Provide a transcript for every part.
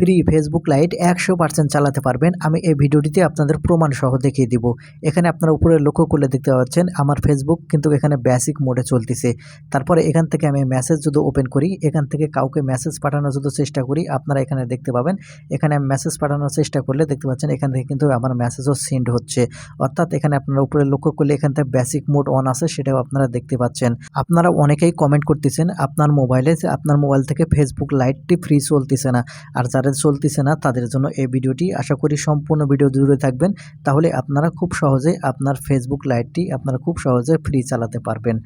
Free Facebook light একশো percent চালাতে পারবেন। আমি এই ভিডিওটিতে আপনাদের প্রমাণ সহ দেখিয়ে দিব। এখানে আপনারা উপরে লক্ষ্য করলে দেখতে পাচ্ছেন, আমার ফেসবুক কিন্তু এখানে বেসিক মোডে চলতেছে। তারপরে এখান থেকে আমি মেসেজ যদি ওপেন করি, এখান থেকে কাউকে মেসেজ পাঠানোর যদি চেষ্টা করি, আপনারা এখানে দেখতে পাবেন। এখানে আমি মেসেজ পাঠানোর চেষ্টা করলে দেখতে পাচ্ছেন, এখান থেকে কিন্তু আমার মেসেজও সেন্ড হচ্ছে। অর্থাৎ এখানে আপনারা উপরে লক্ষ্য করলে এখান থেকে বেসিক মোড অন আছে, সেটাও আপনারা দেখতে পাচ্ছেন। আপনারা অনেকেই কমেন্ট করতেছেন, আপনার মোবাইলে আপনার মোবাইল থেকে ফেসবুক লাইটটি ফ্রি চলতেছে না। আর যাদের চলতেছে না, তাদের জন্য এই ভিডিওটি আশা করি সম্পূর্ণ ভিডিও জুড়ে থাকবেন। তাহলে আপনারা খুব সহজে আপনার ফেসবুক লাইটটি আপনারা খুব সহজে ফ্রি চালাতে পারবেন।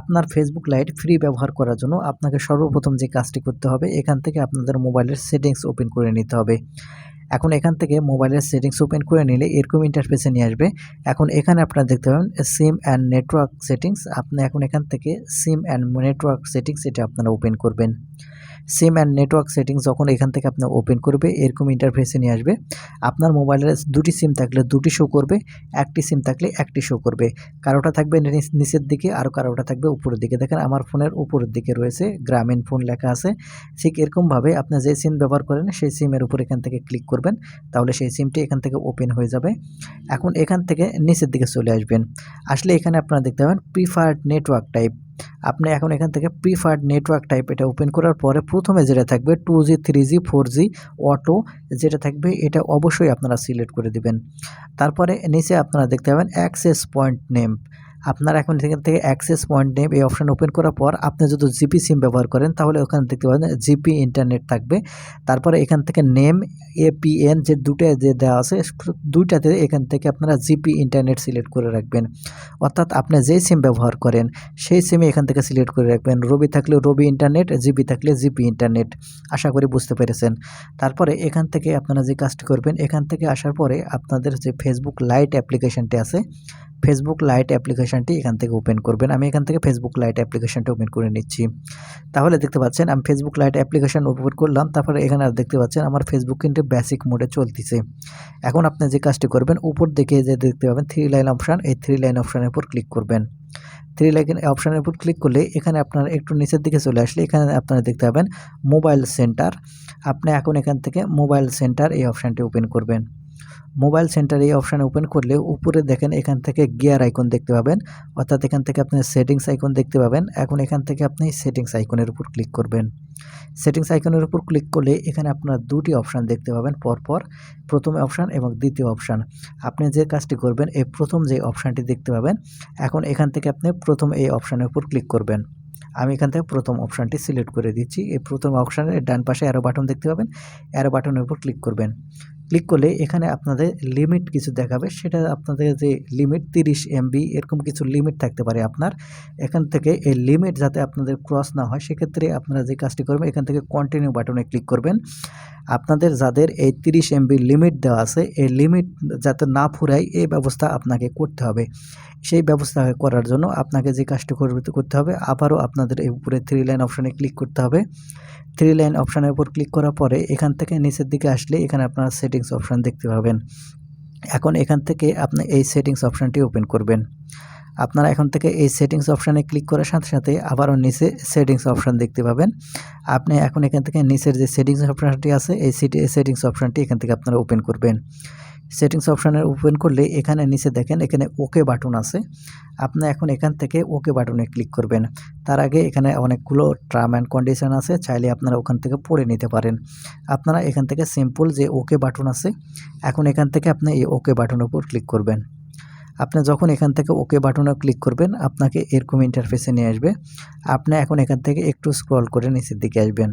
আপনার ফেসবুক লাইট ফ্রি ব্যবহার করার জন্য আপনাকে সর্বপ্রথম যে কাজটি করতে হবে, এখান থেকে আপনাদের মোবাইলের সেটিংস ওপেন করে নিতে হবে। এখন এখান থেকে মোবাইলের সেটিংস ওপেন করে নিলে এরকম ইন্টারফেসে নিয়ে আসবে। এখন এখানে আপনারা দেখতে পাবেন সিম অ্যান্ড নেটওয়ার্ক সেটিংস আপনি এখন এখান থেকে সিম অ্যান্ড নেটওয়ার্ক সেটিংস এটা আপনারা ওপেন করবেন। সিম অ্যান্ড নেটওয়ার্ক সেটিংস যখন এখান থেকে আপনি ওপেন করবে, এরকম ইন্টারফেসে নিয়ে আসবে। আপনার মোবাইলের দুটি সিম থাকলে দুটি শো করবে, একটি সিম থাকলে একটি শো করবে। কারোটা থাকবে নিচ- নিচের দিকে আর কারোটা থাকবে উপরের দিকে। দেখেন আমার ফোনের উপরের দিকে রয়েছে, গ্রামীণ ফোন লেখা আছে। ঠিক এরকমভাবে আপনি যে সিম ব্যবহার করেন, সেই সিমের উপর এখান থেকে ক্লিক করবেন, তাহলে সেই সিমটি এখান থেকে ওপেন হয়ে যাবে। এখন এখান থেকে নিচের দিকে চলে আসবেন। আসলে এখানে আপনারা দেখতে পাবেন প্রিফার্ড নেটওয়ার্ক টাইপ আপনি এখন এখান থেকে প্রিফার্ড নেটওয়ার্ক টাইপ এটা ওপেন করার পরে প্রথমে যেটা থাকবে two G three G four G auto যেটা থাকবে এটা অবশ্যই আপনারা সিলেক্ট করে দিবেন। তারপরে নিচে আপনারা দেখতে পাবেন অ্যাক্সেস পয়েন্ট নেম আপনারা এখন এখান থেকে অ্যাক্সেস পয়েন্ট নেম এই অপশান ওপেন করার পর আপনি যদি জিপি সিম ব্যবহার করেন, তাহলে ওখানে দেখতে পাবেন জিপি ইন্টারনেট থাকবে। তারপরে এখান থেকে নেম এপিএন যে দুটো যে দেওয়া আছে, দুইটাতে এখান থেকে আপনারা জিপি ইন্টারনেট সিলেক্ট করে রাখবেন। অর্থাৎ আপনি যেই সিম ব্যবহার করেন, সেই সিমে এখান থেকে সিলেক্ট করে রাখবেন। রবি থাকলে রবি ইন্টারনেট জিপি থাকলে জিপি ইন্টারনেট আশা করি বুঝতে পেরেছেন। তারপরে এখান থেকে আপনারা যে কাজটি করবেন, এখান থেকে আসার পরে আপনাদের যে ফেসবুক লাইট অ্যাপ্লিকেশনটি আছে ফেসবুক লাইট অ্যাপ্লিকেশনটি এখান থেকে ওপেন করবেন। আমি এখান থেকে ফেসবুক লাইট অ্যাপ্লিকেশনটা ওপেন করে নিচ্ছি। তাহলে দেখতে পাচ্ছেন, আমি ফেসবুক লাইট অ্যাপ্লিকেশন ওপেন করলাম, তারপরে এখানে আর দেখতে পাচ্ছেন, আমার ফেসবুক কিন্তু বেসিক মোডে চলতেছে। এখন আপনি যে কাজটি করবেন, উপর দিকে যে দেখতে পাবেন থ্রি লাইন অপশান এই থ্রি লাইন অপশানের উপর ক্লিক করবেন। থ্রি লাইন অপশানের উপর ক্লিক করলে এখানে আপনার একটু নিচের দিকে চলে আসলে এখানে আপনারা দেখতে পাবেন মোবাইল সেন্টার আপনি এখন এখান থেকে মোবাইল সেন্টার এই অপশানটি ওপেন করবেন। মোবাইল সেন্টার এই অপশানে ওপেন করলে উপরে দেখেন এখান থেকে গিয়ার আইকন দেখতে পাবেন। অর্থাৎ এখান থেকে আপনি সেটিংস আইকন দেখতে পাবেন। এখন এখান থেকে আপনি সেটিংস আইকনের উপর ক্লিক করবেন। সেটিংস আইকনের উপর ক্লিক করলে এখানে আপনার দুটি অপশান দেখতে পাবেন পরপর, প্রথম অপশান এবং দ্বিতীয় অপশান আপনি যে কাজটি করবেন, এই প্রথম যে অপশানটি দেখতে পাবেন, এখন এখান থেকে আপনি প্রথম এই অপশানের উপর ক্লিক করবেন। আমি এখান থেকে প্রথম অপশানটি সিলেক্ট করে দিচ্ছি। এই প্রথম অপশানের ডান পাশে অ্যারো বাটন দেখতে পাবেন। অ্যারো বাটনের উপর ক্লিক করবেন। ক্লিক করলে এখানে আপনাদের লিমিট কিছু দেখাবে। সেটা আপনাদের যে লিমিট তিরিশ এমবি এরকম কিছু লিমিট থাকতে পারে আপনার। এখান থেকে এই লিমিট যাতে আপনাদের ক্রস না হয়, সেক্ষেত্রে আপনারা যে কাজটি করবেন, এখান থেকে কন্টিনিউ বাটনে ক্লিক করবেন। আপনাদের যাদের এই তিরিশ এমবি লিমিট দেওয়া আছে, এই লিমিট যাতে না ফুরায়, এই ব্যবস্থা আপনাকে করতে হবে। সেই ব্যবস্থা করার জন্য আপনাকে যে কাজটি করতে হবে, আবারও আপনাদের এই উপরে থ্রি লাইন অপশানে ক্লিক করতে হবে। থ্রি লাইন অপশানের উপর ক্লিক করার পরে এখান থেকে নিচের দিকে আসলে এখানে আপনারা সেটিংস অপশান দেখতে পাবেন। এখন এখান থেকে আপনি এই সেটিংস অপশানটি ওপেন করবেন। আপনারা এখন থেকে এই সেটিংস অপশানে ক্লিক করার সাথে সাথে আবারও নিচে সেটিংস অপশান দেখতে পাবেন। আপনি এখন এখান থেকে নিচের যে সেটিংস অপশানটি আছে, এই সেটিংস অপশানটি এখান থেকে আপনারা ওপেন করবেন। সেটিংস অপশানে ওপেন করলে এখানে নিচে দেখেন, এখানে ওকে বাটন আছে। আপনি এখন এখান থেকে ওকে বাটনে ক্লিক করবেন। তার আগে এখানে অনেকগুলো টার্ম অ্যান্ড কন্ডিশন আছে, চাইলে আপনারা ওখান থেকে পড়ে নিতে পারেন। আপনারা এখান থেকে সিম্পল যে ওকে বাটন আছে, এখন এখান থেকে আপনি এই ওকে বাটনের উপর ক্লিক করবেন। আপনি যখন এখান থেকে ওকে বাটনে ক্লিক করবেন, আপনাকে এরকম ইন্টারফেসে নিয়ে আসবে। আপনি এখন এখান থেকে একটু স্ক্রল করে নিচের দিকে আসবেন।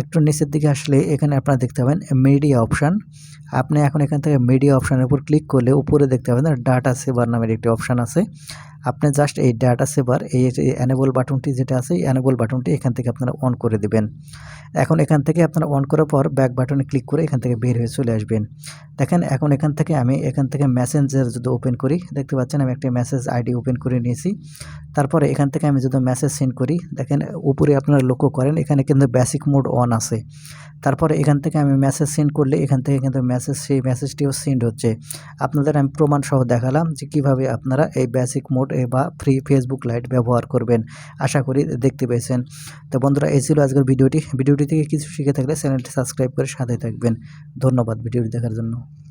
একটু নিচের দিকে আসলে এখানে আপনারা দেখতে পাবেন মিডিয়া অপশান আপনি এখন এখান থেকে মিডিয়া অপশানের উপর ক্লিক করলে উপরে দেখতে পাবেন ডাটা সেভার নামের একটি অপশান আছে। আপনি জাস্ট এই ডাটা সেভার এই অ্যানেবল বাটনটি যেটা আছে, এই অ্যানেবল বাটনটি এখান থেকে আপনারা অন করে দেবেন। এখন এখান থেকে আপনারা অন করার পর ব্যাক বাটনে ক্লিক করে এখান থেকে বের হয়ে চলে আসবেন। দেখেন, এখন এখান থেকে আমি এখান থেকে মেসেঞ্জার যদি ওপেন করি, দেখতে পাচ্ছেন আমি একটা মেসেজ আইডি ওপেন করে নিয়েছি। তারপরে এখান থেকে আমি যদি মেসেজ সেন্ড করি, দেখেন উপরে আপনারা লক্ষ্য করেন, এখানে কিন্তু বেসিক মোড অন আছে। তারপরে এখান থেকে আমি মেসেজ সেন্ড করলে এখান থেকে কিন্তু মেসেজ সেই মেসেজটিও সেন্ড হচ্ছে। আপনাদের আমি প্রমাণ সহ দেখালাম যে কীভাবে আপনারা এই বেসিক মোড বা ফ্রি ফেসবুক লাইট ব্যবহার করবেন। আশা করি দেখতে পেয়েছেন। তো বন্ধুরা, এই ছিল আজকের ভিডিওটি। ভিডিওটি থেকে কিছু শিখে থাকলে চ্যানেলটি সাবস্ক্রাইব করে সাথে থাকবেন। ধন্যবাদ ভিডিওটি দেখার জন্য।